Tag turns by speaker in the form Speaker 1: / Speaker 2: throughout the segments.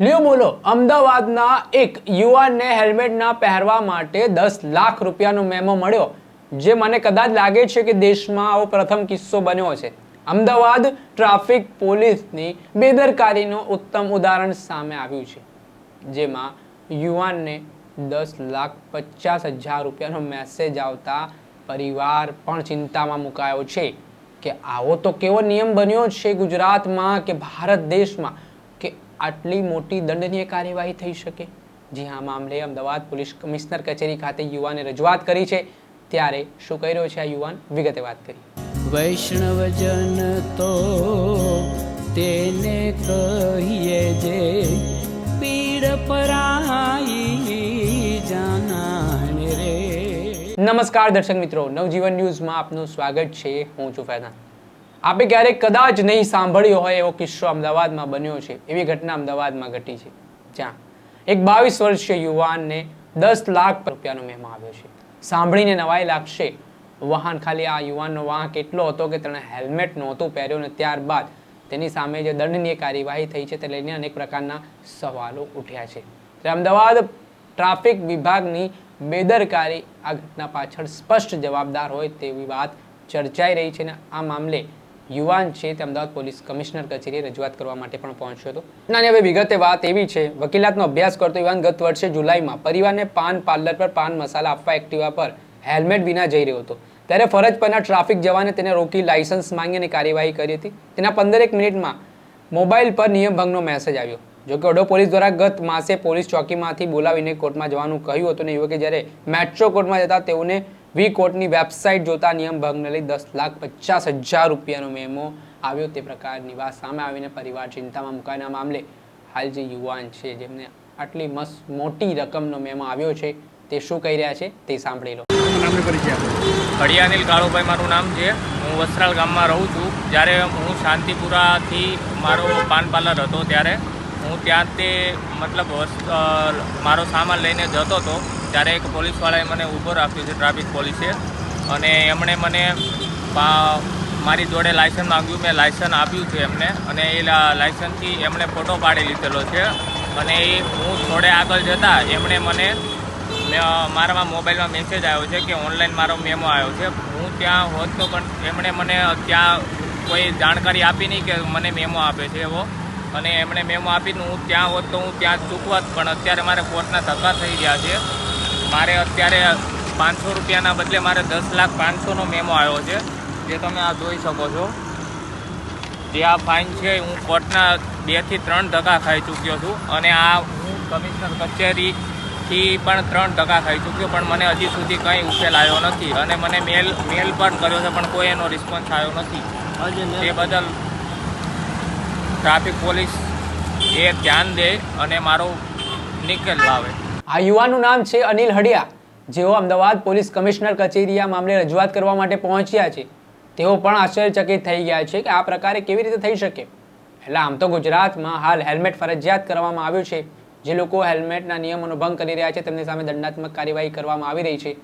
Speaker 1: લ્યો બોલો, અમદાવાદના એક યુવાનને હેલ્મેટ ના પહેરવા માટે દસ લાખ રૂપિયાનો મેમો મળ્યો, જે મને કદાચ લાગે છે કે દેશમાં આવો પ્રથમ કિસ્સો બન્યો છે. અમદાવાદ ટ્રાફિક પોલીસની બેદરકારીનું ઉત્તમ ઉદાહરણ સામે આવ્યું છે, જેમાં યુવાનને દસ લાખ પચાસ હજાર રૂપિયાનો મેસેજ આવતા પરિવાર પણ ચિંતામાં મુકાયો છે કે આવો તો કેવો નિયમ બન્યો છે ગુજરાતમાં કે ભારત દેશમાં? આટલી મોટી દંડનીય કાર્યવાહી થઈ શકે? જી હા મામલે અમદાવાદ પોલીસ કમિશનર કચેરી ખાતે યુવાને રજૂઆત કરી છે. ત્યારે શું કહી રહ્યો છે આ યુવાન? વિગતે વાત કરી
Speaker 2: વૈષ્ણવજન તો તેને કહીએ જે પીડ પરાઈ જાનાને રે.
Speaker 1: નમસ્કાર દર્શક મિત્રો નવજીવન ન્યૂઝમાં આપનું સ્વાગત છે. હું છું ફૈઝાન. આપે ક્યારેક કદાચ નહીં સાંભળ્યો હોય એવો કિસ્સો અમદાવાદમાં બન્યો છે. એવી ઘટના અમદાવાદમાં ઘટી છે. જ્યાં એક બાવીસ વર્ષીય યુવાનને દસ લાખ રૂપિયાનો મહેમા આવ્યો છે. સાંભળીને નવાઈ લાગશે. વાહન ખાલી આ યુવાનનો વાહન કેટલો હતો કે તેણે હેલ્મેટ નહોતું પહેર્યું અને ત્યારબાદ તેની સામે જે દંડનીય કાર્યવાહી થઈ છે તે લઈને અનેક પ્રકારના સવાલો ઉઠ્યા છે. અમદાવાદ ટ્રાફિક વિભાગની બેદરકારી આ ઘટના પાછળ સ્પષ્ટ જવાબદાર હોય તેવી વાત ચર્ચાઈ રહી છે અને આ મામલે યુવાન છે તે અમદાવાદ પોલીસ કમિશનર કચેરીએ રજૂઆત કરવા માટે પણ પહોંચ્યો હતો. નાની હવે વિગતે વાત એવી છે, વકીલાતનો અભ્યાસ કરતો યુવાન ગત વર્ષે જુલાઈમાં પરિવારને પાન પાર્લર પર પાન મસાલા આપવા એક્ટિવા પર હેલ્મેટ વિના જઈ રહ્યો હતો. ત્યારે ફરજ પરના ટ્રાફિક જવાને તેને રોકી લાયસન્સ માંગી અને કાર્યવાહી કરી હતી. તેના પંદરેક મિનિટમાં મોબાઈલ પર નિયમભંગનો મેસેજ આવ્યો. જોકે ઓડો પોલીસ દ્વારા ગત માસે પોલીસ ચોકીમાંથી બોલાવીને કોર્ટમાં જવાનું કહ્યું હતું અને યુવકે જ્યારે મેટ્રો કોર્ટમાં જતા તેઓને વી કોર્ટની વેબસાઇટ જોતા નિયમ ભંગને લઈ દસ લાખ પચાસ હજાર રૂપિયાનો મેમો આવ્યો. તે પ્રકારની વાત સામે આવીને પરિવાર ચિંતામાં મુકાયાના મામલે હાલ જે યુવાન છે જેમને આટલી મસ્ત મોટી રકમનો મેમો આવ્યો છે તે શું કહી રહ્યા છે તે સાંભળી લો.
Speaker 3: પરિચય
Speaker 4: કાળુભાઈ મારું નામ છે. હું વસ્ત્રાલ ગામમાં રહું છું. જ્યારે હું શાંતિપુરાથી મારો પાન પાર્લર હતો ત્યારે હું ત્યાં તે મતલબ મારો સામાન લઈને જતો હતો. ત્યારે એક પોલીસવાળાએ મને ઊભો રાખ્યો છે ટ્રાફિક પોલીસે. અને એમણે મને મારી જોડે લાયસન્સ માંગ્યું, મેં લાયસન્સ આપ્યું છે એમને. અને એ લાયસન્સથી એમણે ફોટો પાડી લીધેલો છે. અને એ હું થોડે આગળ જતાં એમણે મને મારામાં મોબાઈલમાં મેસેજ આવ્યો છે કે ઓનલાઈન મારો મેમો આવ્યો છે. હું ત્યાં હોત તો પણ એમણે મને ત્યાં કોઈ જાણકારી આપી નહીં કે મને મેમો આપે છે એવો. અને એમણે મેમો આપીને હું ત્યાં હોત તો હું ત્યાં ચૂકવત, પણ અત્યારે મારે કોર્ટના ધક્કા થઈ ગયા છે. મારે અત્યારે પાંચસો રૂપિયાના બદલે મારે દસ લાખ પાંચસોનો મેમો આવ્યો છે. જે તમે આ જોઈ શકો છો. જે આ ફાઇન છે, હું કોર્ટના બેથી ત્રણ ધક્કા ખાઈ ચૂક્યો છું અને આ હું કમિશનર કચેરીથી પણ ત્રણ ધક્કા ખાઈ ચૂક્યો, પણ મને હજી સુધી કંઈ ઉકેલ આવ્યો નથી અને મને મેલ મેલ પણ કર્યો છે, પણ કોઈ એનો રિસ્પોન્સ આવ્યો નથી. તે બદલ ટ્રાફિક પોલીસ એ ધ્યાન દે અને મારો નિકેલ લાવે.
Speaker 1: આ યુવાનનું નામ છે અનિલ હડિયા. જેઓ અમદાવાદ પોલીસ કમિશનર કચેરી આ મામલે રજૂઆત કરવા માટે પહોંચ્યા છે. તેઓ પણ આશ્ચર્યચકિત થઈ ગયા છે કે આ પ્રકારે કેવી રીતે થઈ શકે. એટલે આમ તો ગુજરાતમાં હાલ હેલ્મેટ ફરજિયાત કરવામાં આવ્યું છે. જે લોકો હેલ્મેટના નિયમોનો ભંગ કરી રહ્યા છે તેમની સામે દંડાત્મક કાર્યવાહી કરવામાં આવી રહી છે.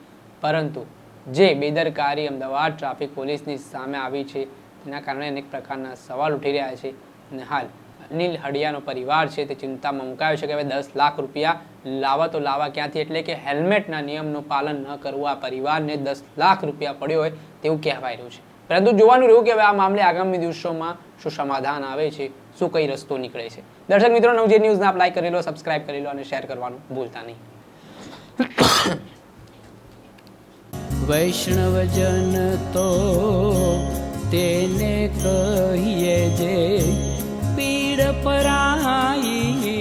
Speaker 1: પરંતુ જે બેદરકારી અમદાવાદ ટ્રાફિક પોલીસની સામે આવી છે તેના કારણે અનેક પ્રકારના સવાલ ઉઠી રહ્યા છે. અને હાલ અનિલ હડિયાનો પરિવાર છે તે ચિંતામાં મુકાયો છે કે હવે દસ લાખ રૂપિયા લાવા તો લાવા ક્યાંથી? એટલે કે હેલ્મેટના નિયમનું પાલન ન કરવું આ પરિવારને દસ લાખ રૂપિયા પડ્યો હોય તેવું કહેવાય રહ્યું છે. પરંતુ જોવાનું રહ્યું કે હવે આ મામલે આગામી દિવસોમાં શું સમાધાન આવે છે, શું કઈ રસ્તો નીકળે છે. દર્શક મિત્રો નવજે ન્યૂઝને આપ લાઈક કરી લો, સબસ્ક્રાઇબ કરી લો અને શેર કરવાનું ભૂલતા નહીં.
Speaker 2: વૈષ્ણવજન તો તેને કહીએ જે પીડ પરાઈ